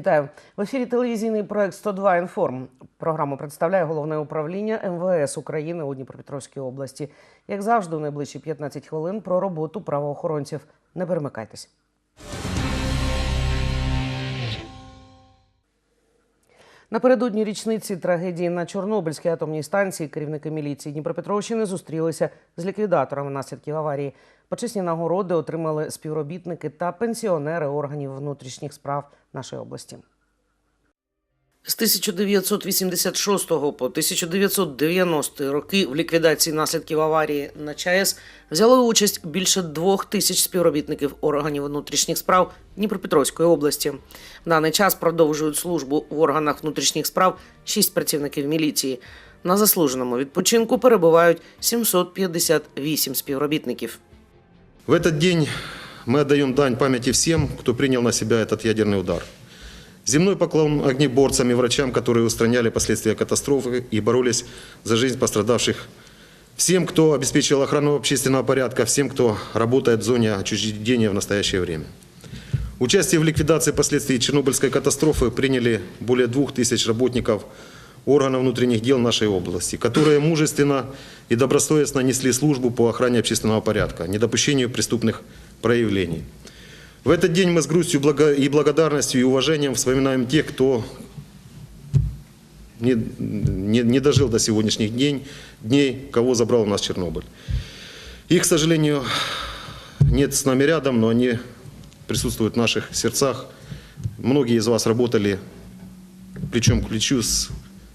Вітаю в ефірі. Телевізійний проект «102 інформ. Програму представляє головне управління МВС України у Дніпропетровській області. Як завжди, у найближчі 15 хвилин про роботу правоохоронців. Не перемикайтесь. Напередодні річниці трагедії на Чорнобильській атомній станції керівники міліції Дніпропетровщини зустрілися з ліквідаторами наслідків аварії. Почесні нагороди отримали співробітники та пенсіонери органів внутрішніх справ нашої області. З 1986 по 1990 роки в ліквідації наслідків аварії на ЧАЕС взяли участь більше двох тисяч співробітників органів внутрішніх справ Дніпропетровської області. В даний час продовжують службу в органах внутрішніх справ шість працівників міліції. На заслуженому відпочинку перебувають 758 співробітників. В этот день мы отдаем дань памяти всем, кто принял на себя этот ядерный удар. Земной поклон огнеборцам и врачам, которые устраняли последствия катастрофы и боролись за жизнь пострадавших. Всем, кто обеспечил охрану общественного порядка, всем, кто работает в зоне отчуждения в настоящее время. Участие в ликвидации последствий Чернобыльской катастрофы приняли более двух тысяч работников органов внутренних дел нашей области, которые мужественно и добросовестно несли службу по охране общественного порядка, недопущению преступных проявлений. В этот день мы с грустью и благодарностью и уважением вспоминаем тех, кто не, не- не дожил до сегодняшних дней, дней, кого забрал у нас Чернобыль. Их, к сожалению, нет с нами рядом, но они присутствуют в наших сердцах. Многие из вас работали плечом к плечу с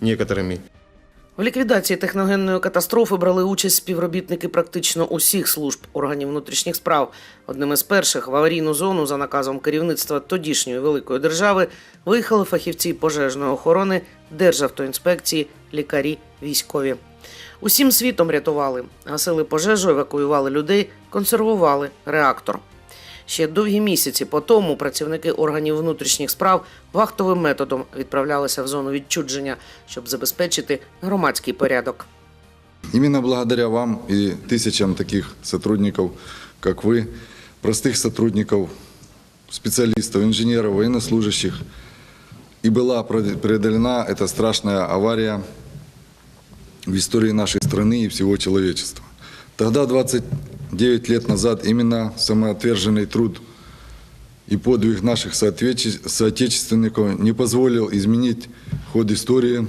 некоторыми. В ліквідації техногенної катастрофи брали участь співробітники практично усіх служб органів внутрішніх справ. Одним із перших в аварійну зону за наказом керівництва тодішньої великої держави виїхали фахівці пожежної охорони, Державтоінспекції, лікарі, військові. Усім світом рятували, гасили пожежу, евакуювали людей, консервували реактор. Ще довгі місяці по тому працівники органів внутрішніх справ вахтовим методом відправлялися в зону відчудження, щоб забезпечити громадський порядок. Именно благодаря вам и тысячам таких сотрудников, как вы, простых сотрудников, специалистов, инженеров, военнослужащих, и была прод- преодолена эта страшная авария в истории нашей страны и всего человечества. Тогда, 29 лет назад, именно самоотверженный труд и подвиг наших соотечественников не позволил изменить ход истории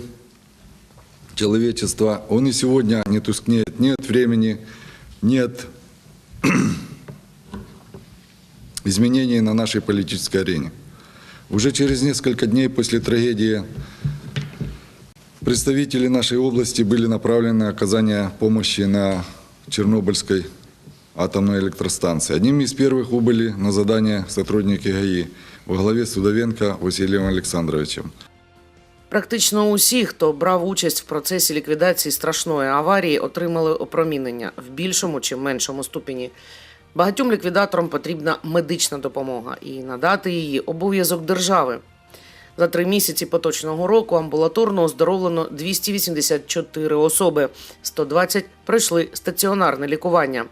человечества, он и сегодня не тускнеет ни от времени, ни от изменений на нашей политической арене. Уже через несколько дней после трагедии представители нашей области были направлены на оказание помощи на Чернобыльской атомной электростанции. Одним из первых убыли на задание сотрудники ГАИ во главе с Удовенко Василием Александровичем. Практично усі, хто брав участь в процесі ліквідації страшної аварії, отримали опромінення в більшому чи меншому ступені. Багатьом ліквідаторам потрібна медична допомога і надати її обов'язок держави. За три місяці поточного року амбулаторно оздоровлено 284 особи, 120 пройшли стаціонарне лікування.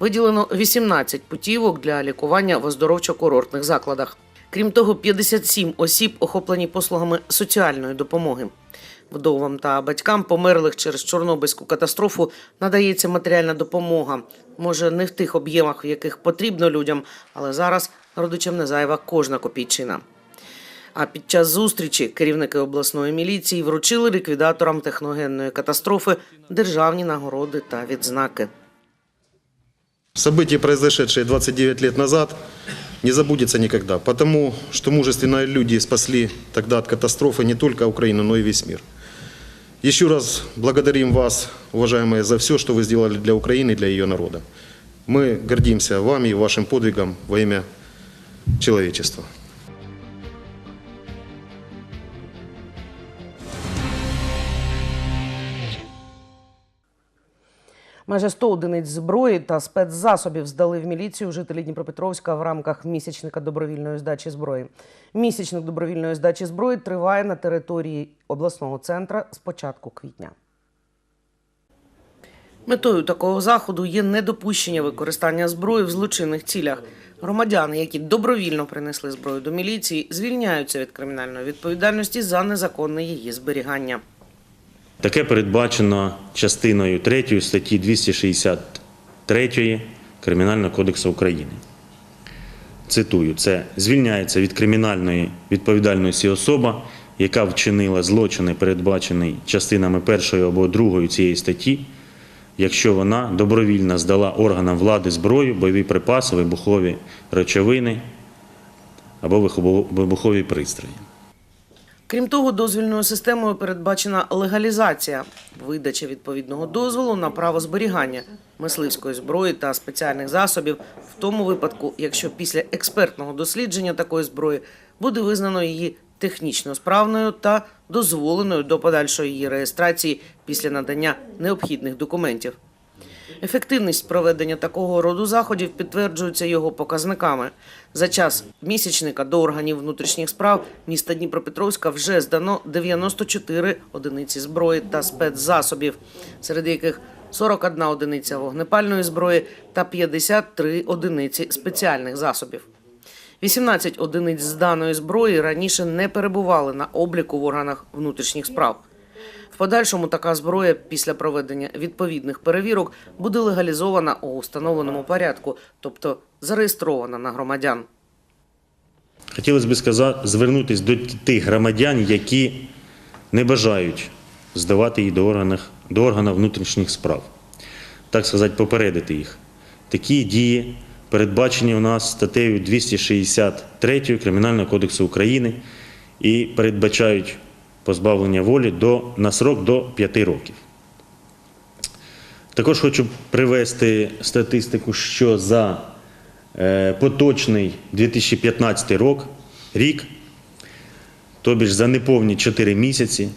Виділено 18 путівок для лікування в оздоровчо-курортних закладах. Крім того, 57 осіб охоплені послугами соціальної допомоги. Вдовам та батькам померлих через Чорнобильську катастрофу надається матеріальна допомога. Може, не в тих об'ємах, в яких потрібно людям, але зараз родичам не зайва кожна копійчина. А під час зустрічі керівники обласної міліції вручили ліквідаторам техногенної катастрофи державні нагороди та відзнаки. Событие, произошедшее 29 лет назад, не забудется никогда, потому что мужественные люди спасли тогда от катастрофы не только Украину, но и весь мир. Еще раз благодарим вас, уважаемые, за все, что вы сделали для Украины и для ее народа. Мы гордимся вами и вашим подвигом во имя человечества. Майже 100 одиниць зброї та спецзасобів здали в міліцію жителі Дніпропетровська в рамках місячника добровільної здачі зброї. Місячник добровільної здачі зброї триває на території обласного центра з початку квітня. Метою такого заходу є недопущення використання зброї в злочинних цілях. Громадяни, які добровільно принесли зброю до міліції, звільняються від кримінальної відповідальності за незаконне її зберігання. Таке передбачено частиною 3 статті 263 Кримінального кодексу України. Цитую, це звільняється від кримінальної відповідальності особа, яка вчинила злочини, передбачені частинами 1 або 2 цієї статті, якщо вона добровільно здала органам влади зброю, бойові припаси, вибухові речовини або вибухові пристрої. Крім того, дозвільною системою передбачена легалізація видача відповідного дозволу на право зберігання мисливської зброї та спеціальних засобів, в тому випадку, якщо після експертного дослідження такої зброї буде визнано її технічно справною та дозволеною до подальшої її реєстрації після надання необхідних документів. Ефективність проведення такого роду заходів підтверджується його показниками. За час місячника до органів внутрішніх справ міста Дніпропетровська вже здано 94 одиниці зброї та спецзасобів, серед яких 41 одиниця вогнепальної зброї та 53 одиниці спеціальних засобів. 18 одиниць з даної зброї раніше не перебували на обліку в органах внутрішніх справ. Подальшому така зброя після проведення відповідних перевірок буде легалізована у установленому порядку, тобто зареєстрована на громадян. Хотілося б сказати, звернутися до тих громадян, які не бажають здавати її до органів, до органів внутрішніх справ. Так сказати, попередити їх. Такі дії передбачені у нас статтею 263 Кримінального кодексу України і передбачають позбавлення волі до, на срок до 5 років. Також хочу привести статистику, що за е, поточний 2015 рок, рік, тобі ж за неповні 4 місяці,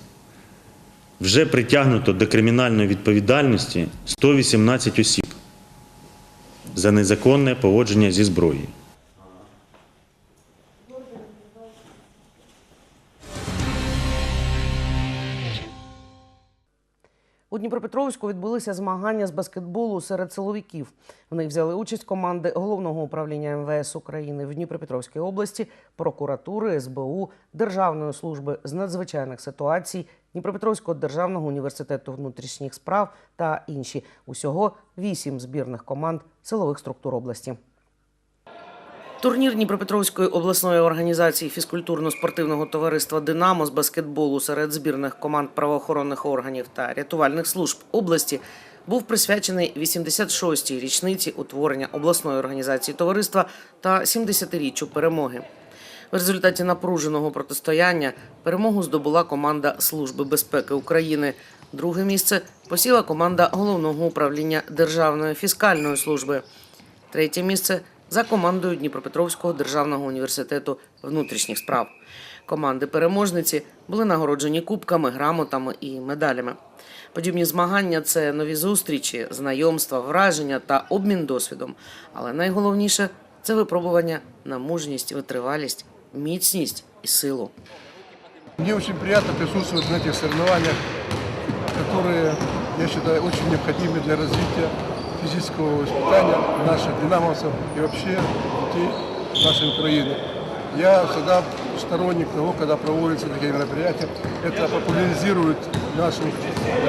вже притягнуто до кримінальної відповідальності 118 осіб за незаконне поводження зі зброєю. У Дніпропетровську відбулися змагання з баскетболу серед силовиків. В них взяли участь команди головного управління МВС України в Дніпропетровській області, прокуратури, СБУ, Державної служби з надзвичайних ситуацій, Дніпропетровського державного університету внутрішніх справ та інші. Усього вісім збірних команд силових структур області. Турнір Дніпропетровської обласної організації фізкультурно-спортивного товариства Динамо з баскетболу серед збірних команд правоохоронних органів та рятувальних служб області був присвячений 86-й річниці утворення обласної організації товариства та 70-річчю перемоги. В результаті напруженого протистояння перемогу здобула команда Служби безпеки України. Друге місце посіла команда головного управління Державної фіскальної служби. Третє місце за командою Дніпропетровського державного університету внутрішніх справ. Команди переможниці були нагороджені кубками, грамотами і медалями. Подібні змагання це нові зустрічі, знайомства, враження та обмін досвідом. Але найголовніше це випробування на мужність, витривалість, міцність і силу. Мне очень приятно присутствовать на этих соревнованиях, которые, я считаю, очень необходимы для развития физического воспитания наших динамовцев и вообще детей нашей Украины. Я всегда сторонник того, когда проводятся такие мероприятия, это популяризирует нашу,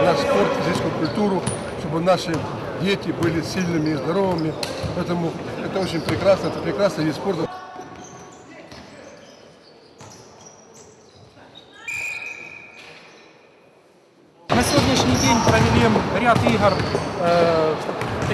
наш спорт, физическую культуру, чтобы наши дети были сильными и здоровыми. Поэтому это очень прекрасно, это прекрасный вид спорта. На сегодняшний день провели ряд игр э,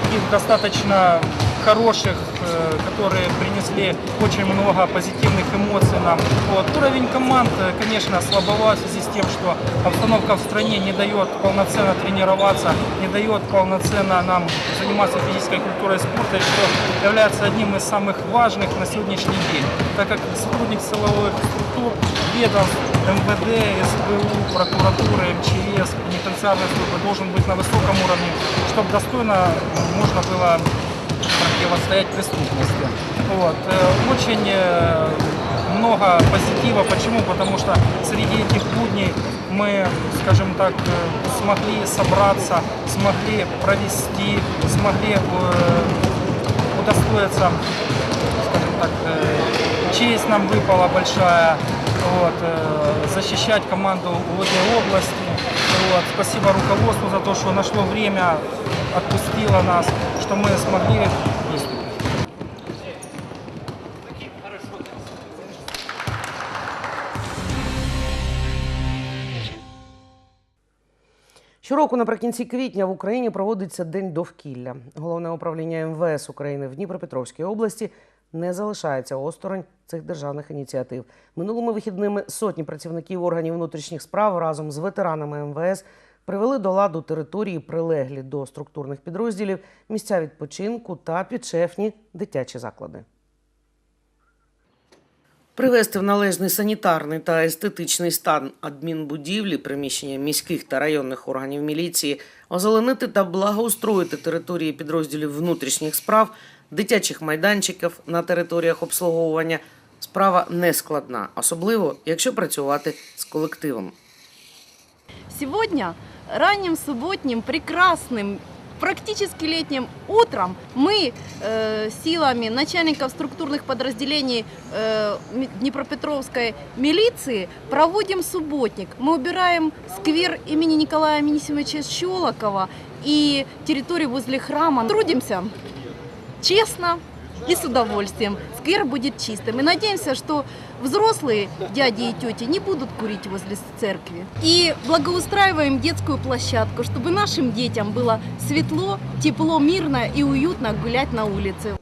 таких достаточно хороших, э, которые принесли очень много позитивных эмоций нам. Вот. Уровень команд, э, конечно, слабоват в связи с тем, что обстановка в стране не дает полноценно тренироваться, не дает полноценно нам заниматься физической культурой спорта, и что является одним из самых важных на сегодняшний день, так как сотрудник силовых структур, ведомств, МВД, СБУ, прокуратуры, МЧС, пенитенциарной службы должен быть на высоком уровне, чтобы достойно можно было противостоять преступности. Вот. Э, Очень э, много позитива. Почему? Потому что среди этих будней мы, скажем так, э, смогли собраться, смогли провести, смогли удостоиться, скажем так, честь нам выпала большая, вот, э, защищать команду в этой области. Вот, спасибо руководству за то, что нашло время, отпустило нас, что мы смогли выступить. Щороку наприкінці квітня в Україні проводиться День довкілля. Головне управління МВС України в Дніпропетровській області не залишається осторонь цих державних ініціатив. Минулими вихідними сотні працівників органів внутрішніх справ разом з ветеранами МВС привели до ладу території, прилеглі до структурних підрозділів, місця відпочинку та підшефні дитячі заклади. Привести в належний санітарний та естетичний стан адмінбудівлі, приміщення міських та районних органів міліції, озеленити та благоустроїти території підрозділів внутрішніх справ, дитячих майданчиків на територіях обслуговування справа не складна, особливо якщо працювати з колективом. Сегодня, ранним субботним, прекрасным, практически летним утром мы э, силами начальников структурных подразделений э, М- Днепропетровской милиции проводим субботник. Мы убираем сквер имени Николая Минисимовича Щелокова и территорию возле храма. Трудимся честно и с удовольствием. Сквер будет чистым. И надеемся, что взрослые дяди и тети не будут курить возле церкви. И благоустраиваем детскую площадку, чтобы нашим детям было светло, тепло, мирно и уютно гулять на улице.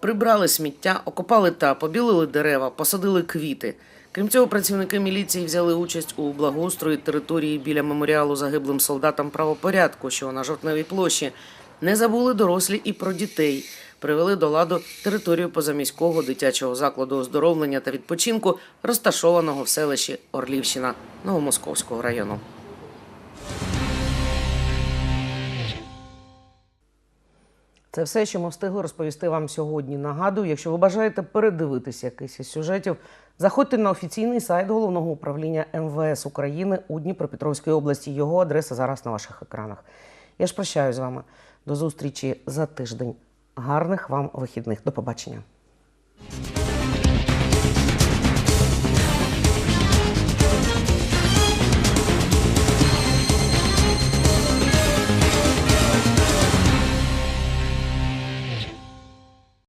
Прибрали сміття, окопали та побілили дерева, посадили квіти. Крім цього, працівники міліції взяли участь у благоустрої території біля меморіалу загиблим солдатам правопорядку, що на жовтневій площі. не забули дорослі і про дітей. Привели до ладу територію позаміського дитячого закладу оздоровлення та відпочинку, розташованого в селищі Орлівщина Новомосковського району. Це все, що ми встигли розповісти вам сьогодні. Нагадую, якщо ви бажаєте передивитися якийсь із сюжетів, заходьте на офіційний сайт головного управління МВС України у Дніпропетровській області. Його адреса зараз на ваших екранах. Я ж прощаюсь з вами. До зустрічі за тиждень. Гарних вам вихідних. До побачення.